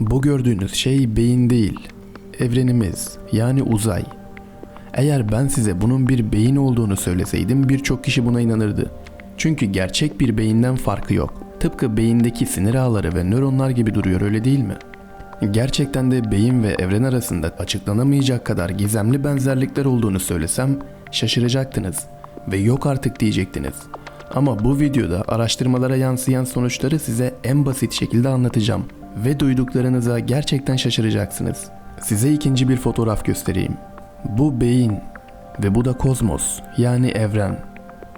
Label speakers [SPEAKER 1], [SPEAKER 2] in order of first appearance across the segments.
[SPEAKER 1] Bu gördüğünüz şey beyin değil, evrenimiz yani uzay. Eğer ben size bunun bir beyin olduğunu söyleseydim birçok kişi buna inanırdı. Çünkü gerçek bir beyinden farkı yok. Tıpkı beyindeki sinir ağları ve nöronlar gibi duruyor öyle değil mi? Gerçekten de beyin ve evren arasında açıklanamayacak kadar gizemli benzerlikler olduğunu söylesem şaşıracaktınız ve yok artık diyecektiniz. Ama bu videoda araştırmalara yansıyan sonuçları size en basit şekilde anlatacağım ve duyduklarınıza gerçekten şaşıracaksınız. Size ikinci bir fotoğraf göstereyim. Bu beyin ve bu da kozmos yani evren.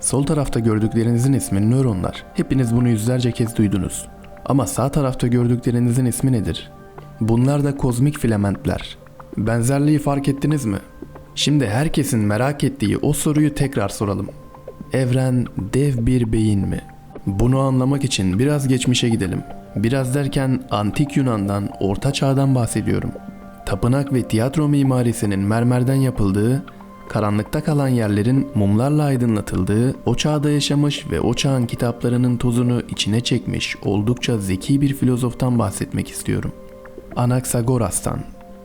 [SPEAKER 1] Sol tarafta gördüklerinizin ismi nöronlar. Hepiniz bunu yüzlerce kez duydunuz. Ama sağ tarafta gördüklerinizin ismi nedir? Bunlar da kozmik filamentler. Benzerliği fark ettiniz mi? Şimdi herkesin merak ettiği o soruyu tekrar soralım. Evren dev bir beyin mi? Bunu anlamak için biraz geçmişe gidelim. Biraz derken antik Yunan'dan, orta çağdan bahsediyorum. Tapınak ve tiyatro mimarisinin mermerden yapıldığı, karanlıkta kalan yerlerin mumlarla aydınlatıldığı, o çağda yaşamış ve o çağın kitaplarının tozunu içine çekmiş oldukça zeki bir filozoftan bahsetmek istiyorum. Anaxagoras'tan.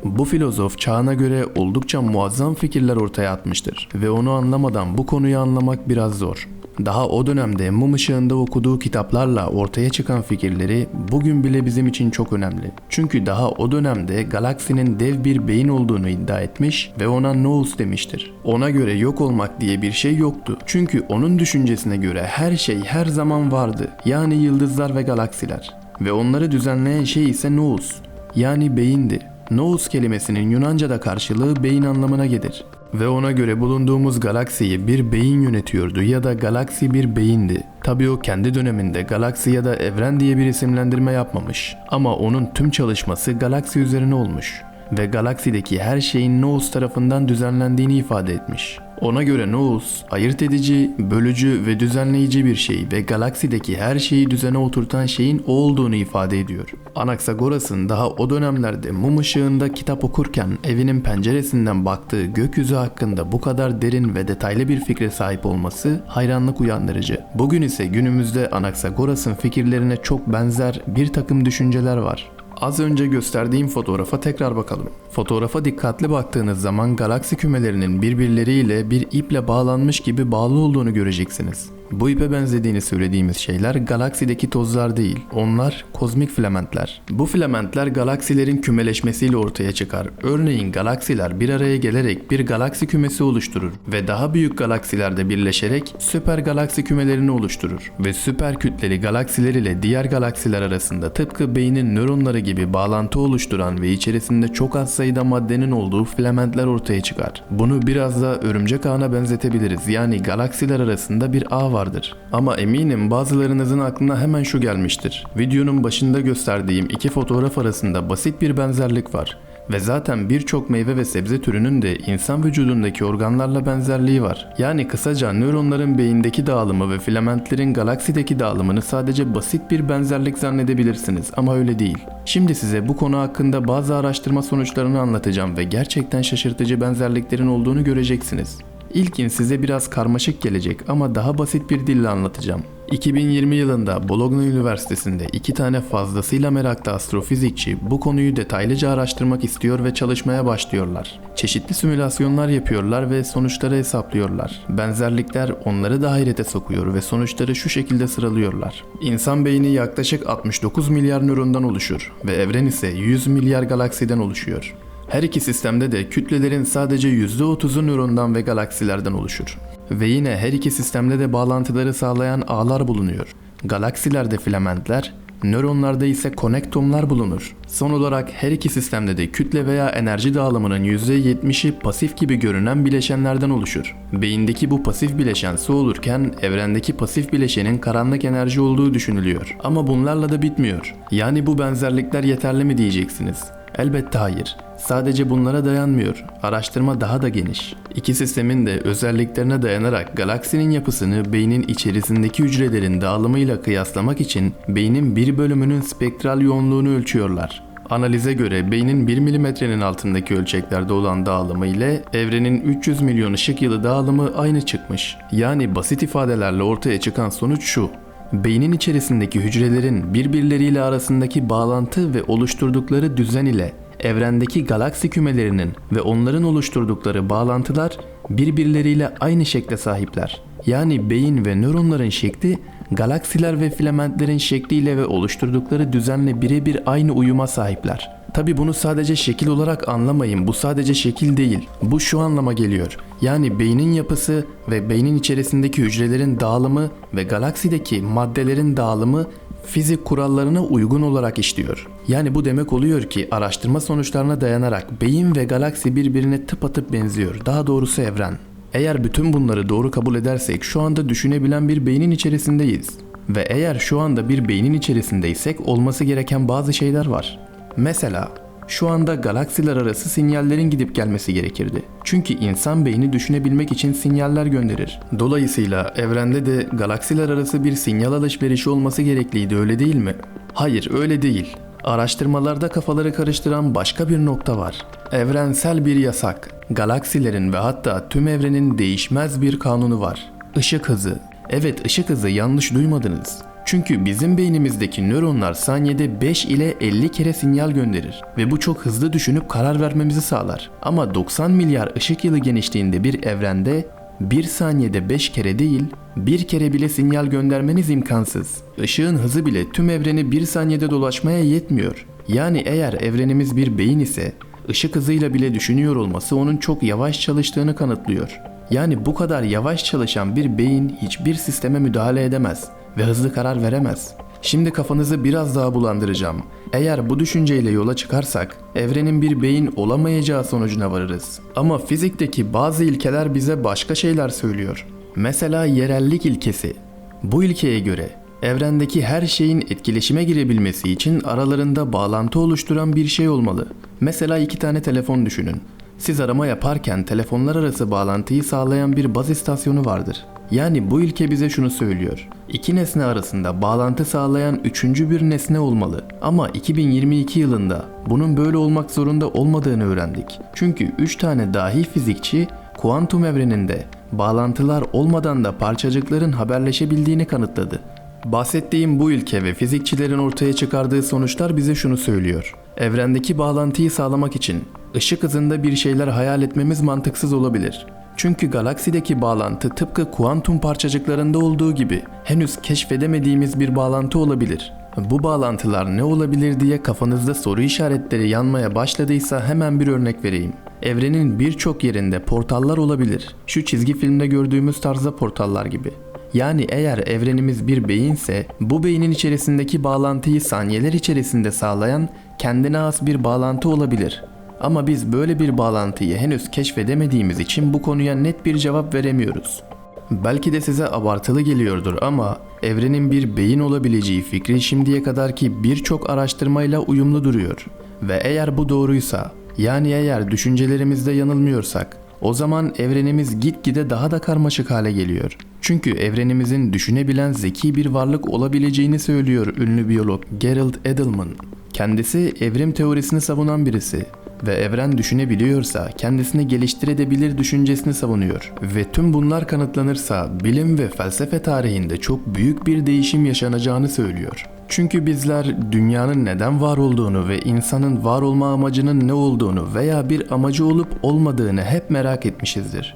[SPEAKER 1] Bu filozof çağına göre oldukça muazzam fikirler ortaya atmıştır ve onu anlamadan bu konuyu anlamak biraz zor. Daha o dönemde mum ışığında okuduğu kitaplarla ortaya çıkan fikirleri bugün bile bizim için çok önemli. Çünkü daha o dönemde galaksinin dev bir beyin olduğunu iddia etmiş ve ona nous demiştir. Ona göre yok olmak diye bir şey yoktu. Çünkü onun düşüncesine göre her şey her zaman vardı. Yani yıldızlar ve galaksiler. Ve onları düzenleyen şey ise nous yani beyindi. Nous kelimesinin Yunanca'da karşılığı beyin anlamına gelir. Ve ona göre bulunduğumuz galaksiyi bir beyin yönetiyordu ya da galaksi bir beyindi. Tabi o kendi döneminde galaksi ya da evren diye bir isimlendirme yapmamış. Ama onun tüm çalışması galaksi üzerine olmuş. Ve galaksideki her şeyin Nous tarafından düzenlendiğini ifade etmiş. Ona göre Nous, ayırt edici, bölücü ve düzenleyici bir şey ve galaksideki her şeyi düzene oturtan şeyin o olduğunu ifade ediyor. Anaxagoras'ın daha o dönemlerde mum ışığında kitap okurken evinin penceresinden baktığı gökyüzü hakkında bu kadar derin ve detaylı bir fikre sahip olması hayranlık uyandırıcı. Bugün ise günümüzde Anaxagoras'ın fikirlerine çok benzer bir takım düşünceler var. Az önce gösterdiğim fotoğrafa tekrar bakalım. Fotoğrafa dikkatli baktığınız zaman galaksi kümelerinin birbirleriyle bir iple bağlanmış gibi bağlı olduğunu göreceksiniz. Bu ipe benzediğini söylediğimiz şeyler galaksideki tozlar değil. Onlar kozmik filamentler. Bu filamentler galaksilerin kümeleşmesiyle ortaya çıkar. Örneğin galaksiler bir araya gelerek bir galaksi kümesi oluşturur ve daha büyük galaksilerde birleşerek süper galaksi kümelerini oluşturur ve süper kütleli galaksiler ile diğer galaksiler arasında tıpkı beynin nöronları gibi bağlantı oluşturan ve içerisinde çok az sayıda maddenin olduğu filamentler ortaya çıkar. Bunu biraz da örümcek ağına benzetebiliriz. Yani galaksiler arasında bir ağ vardır. Ama eminim bazılarınızın aklına hemen şu gelmiştir. Videonun başında gösterdiğim iki fotoğraf arasında basit bir benzerlik var. Ve zaten birçok meyve ve sebze türünün de insan vücudundaki organlarla benzerliği var. Yani kısaca nöronların beyindeki dağılımı ve filamentlerin galaksideki dağılımını sadece basit bir benzerlik zannedebilirsiniz ama öyle değil. Şimdi size bu konu hakkında bazı araştırma sonuçlarını anlatacağım ve gerçekten şaşırtıcı benzerliklerin olduğunu göreceksiniz. İlkin size biraz karmaşık gelecek ama daha basit bir dille anlatacağım. 2020 yılında Bologna Üniversitesi'nde iki tane fazlasıyla meraklı astrofizikçi bu konuyu detaylıca araştırmak istiyor ve çalışmaya başlıyorlar. Çeşitli simülasyonlar yapıyorlar ve sonuçları hesaplıyorlar. Benzerlikler onları da hayrete sokuyor ve sonuçları şu şekilde sıralıyorlar. İnsan beyni yaklaşık 69 milyar nörondan oluşur ve evren ise 100 milyar galaksiden oluşuyor. Her iki sistemde de kütlelerin sadece %30'u nörondan ve galaksilerden oluşur. Ve yine her iki sistemde de bağlantıları sağlayan ağlar bulunuyor. Galaksilerde filamentler, nöronlarda ise konektomlar bulunur. Son olarak her iki sistemde de kütle veya enerji dağılımının %70'i pasif gibi görünen bileşenlerden oluşur. Beyindeki bu pasif bileşen su olurken evrendeki pasif bileşenin karanlık enerji olduğu düşünülüyor. Ama bunlarla da bitmiyor. Yani bu benzerlikler yeterli mi diyeceksiniz? Elbette hayır. Sadece bunlara dayanmıyor. Araştırma daha da geniş. İki sistemin de özelliklerine dayanarak galaksinin yapısını beynin içerisindeki hücrelerin dağılımıyla kıyaslamak için beynin bir bölümünün spektral yoğunluğunu ölçüyorlar. Analize göre beynin 1 milimetrenin altındaki ölçeklerde olan dağılımı ile evrenin 300 milyon ışık yılı dağılımı aynı çıkmış. Yani basit ifadelerle ortaya çıkan sonuç şu. Beynin içerisindeki hücrelerin birbirleriyle arasındaki bağlantı ve oluşturdukları düzen ile evrendeki galaksi kümelerinin ve onların oluşturdukları bağlantılar birbirleriyle aynı şekle sahipler. Yani beyin ve nöronların şekli galaksiler ve filamentlerin şekliyle ve oluşturdukları düzenle birebir aynı uyuma sahipler. Tabi bunu sadece şekil olarak anlamayın. Bu sadece şekil değil. Bu şu anlama geliyor. Yani beynin yapısı ve beynin içerisindeki hücrelerin dağılımı ve galaksideki maddelerin dağılımı fizik kurallarına uygun olarak işliyor. Yani bu demek oluyor ki araştırma sonuçlarına dayanarak beyin ve galaksi birbirine tıpatıp benziyor. Daha doğrusu evren. Eğer bütün bunları doğru kabul edersek şu anda düşünebilen bir beynin içerisindeyiz. Ve eğer şu anda bir beynin içerisindeysek olması gereken bazı şeyler var. Mesela şu anda galaksiler arası sinyallerin gidip gelmesi gerekirdi. Çünkü insan beyni düşünebilmek için sinyaller gönderir. Dolayısıyla evrende de galaksiler arası bir sinyal alışverişi olması gerekliydi öyle değil mi? Hayır öyle değil. Araştırmalarda kafaları karıştıran başka bir nokta var. Evrensel bir yasak. Galaksilerin ve hatta tüm evrenin değişmez bir kanunu var. Işık hızı. Evet ışık hızı yanlış duymadınız. Çünkü bizim beynimizdeki nöronlar saniyede 5 ile 50 kere sinyal gönderir ve bu çok hızlı düşünüp karar vermemizi sağlar. Ama 90 milyar ışık yılı genişliğinde bir evrende bir saniyede 5 kere değil, bir kere bile sinyal göndermeniz imkansız. Işığın hızı bile tüm evreni bir saniyede dolaşmaya yetmiyor. Yani eğer evrenimiz bir beyin ise ışık hızıyla bile düşünüyor olması onun çok yavaş çalıştığını kanıtlıyor. Yani bu kadar yavaş çalışan bir beyin hiçbir sisteme müdahale edemez ve hızlı karar veremez. Şimdi kafanızı biraz daha bulandıracağım. Eğer bu düşünceyle yola çıkarsak evrenin bir beyin olamayacağı sonucuna varırız. Ama fizikteki bazı ilkeler bize başka şeyler söylüyor. Mesela yerellik ilkesi. Bu ilkeye göre evrendeki her şeyin etkileşime girebilmesi için aralarında bağlantı oluşturan bir şey olmalı. Mesela iki tane telefon düşünün. Siz arama yaparken telefonlar arası bağlantıyı sağlayan bir baz istasyonu vardır. Yani bu ilke bize şunu söylüyor. İki nesne arasında bağlantı sağlayan üçüncü bir nesne olmalı. Ama 2022 yılında bunun böyle olmak zorunda olmadığını öğrendik. Çünkü 3 tane dahi fizikçi kuantum evreninde bağlantılar olmadan da parçacıkların haberleşebildiğini kanıtladı. Bahsettiğim bu ilke ve fizikçilerin ortaya çıkardığı sonuçlar bize şunu söylüyor. Evrendeki bağlantıyı sağlamak için ışık hızında bir şeyler hayal etmemiz mantıksız olabilir. Çünkü galaksideki bağlantı tıpkı kuantum parçacıklarında olduğu gibi henüz keşfedemediğimiz bir bağlantı olabilir. Bu bağlantılar ne olabilir diye kafanızda soru işaretleri yanmaya başladıysa hemen bir örnek vereyim. Evrenin birçok yerinde portallar olabilir. Şu çizgi filmde gördüğümüz tarzda portallar gibi. Yani eğer evrenimiz bir beyinse bu beynin içerisindeki bağlantıyı saniyeler içerisinde sağlayan kendine has bir bağlantı olabilir. Ama biz böyle bir bağlantıyı henüz keşfedemediğimiz için bu konuya net bir cevap veremiyoruz. Belki de size abartılı geliyordur ama evrenin bir beyin olabileceği fikri şimdiye kadarki birçok araştırmayla uyumlu duruyor. Ve eğer bu doğruysa, yani eğer düşüncelerimizde yanılmıyorsak, o zaman evrenimiz gitgide daha da karmaşık hale geliyor. Çünkü evrenimizin düşünebilen zeki bir varlık olabileceğini söylüyor ünlü biyolog Gerald Edelman. Kendisi evrim teorisini savunan birisi ve evren düşünebiliyorsa kendisini geliştirebilir düşüncesini savunuyor. Ve tüm bunlar kanıtlanırsa bilim ve felsefe tarihinde çok büyük bir değişim yaşanacağını söylüyor. Çünkü bizler dünyanın neden var olduğunu ve insanın var olma amacının ne olduğunu veya bir amacı olup olmadığını hep merak etmişizdir.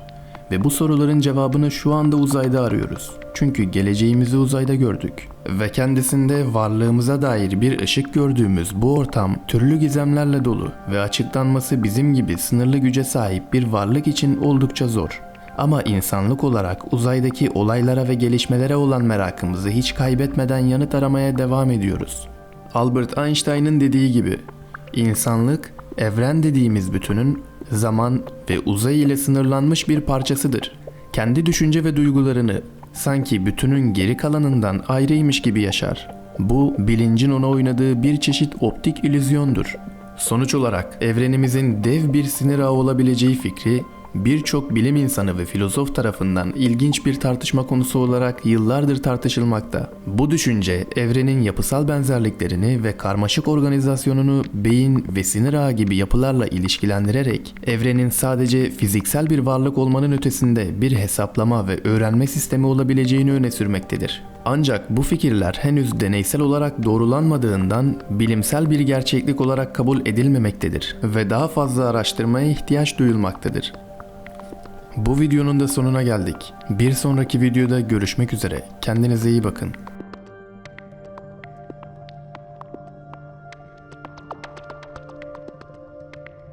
[SPEAKER 1] Ve bu soruların cevabını şu anda uzayda arıyoruz. Çünkü geleceğimizi uzayda gördük. Ve kendisinde varlığımıza dair bir ışık gördüğümüz bu ortam türlü gizemlerle dolu ve açıklanması bizim gibi sınırlı güce sahip bir varlık için oldukça zor. Ama insanlık olarak uzaydaki olaylara ve gelişmelere olan merakımızı hiç kaybetmeden yanıt aramaya devam ediyoruz. Albert Einstein'ın dediği gibi, insanlık evren dediğimiz bütünün zaman ve uzay ile sınırlanmış bir parçasıdır. Kendi düşünce ve duygularını sanki bütünün geri kalanından ayrıymış gibi yaşar. Bu bilincin ona oynadığı bir çeşit optik illüzyondur. Sonuç olarak evrenimizin dev bir sinir ağı olabileceği fikri birçok bilim insanı ve filozof tarafından ilginç bir tartışma konusu olarak yıllardır tartışılmakta. Bu düşünce evrenin yapısal benzerliklerini ve karmaşık organizasyonunu beyin ve sinir ağı gibi yapılarla ilişkilendirerek evrenin sadece fiziksel bir varlık olmanın ötesinde bir hesaplama ve öğrenme sistemi olabileceğini öne sürmektedir. Ancak bu fikirler henüz deneysel olarak doğrulanmadığından bilimsel bir gerçeklik olarak kabul edilmemektedir ve daha fazla araştırmaya ihtiyaç duyulmaktadır. Bu videonun da sonuna geldik. Bir sonraki videoda görüşmek üzere. Kendinize iyi bakın.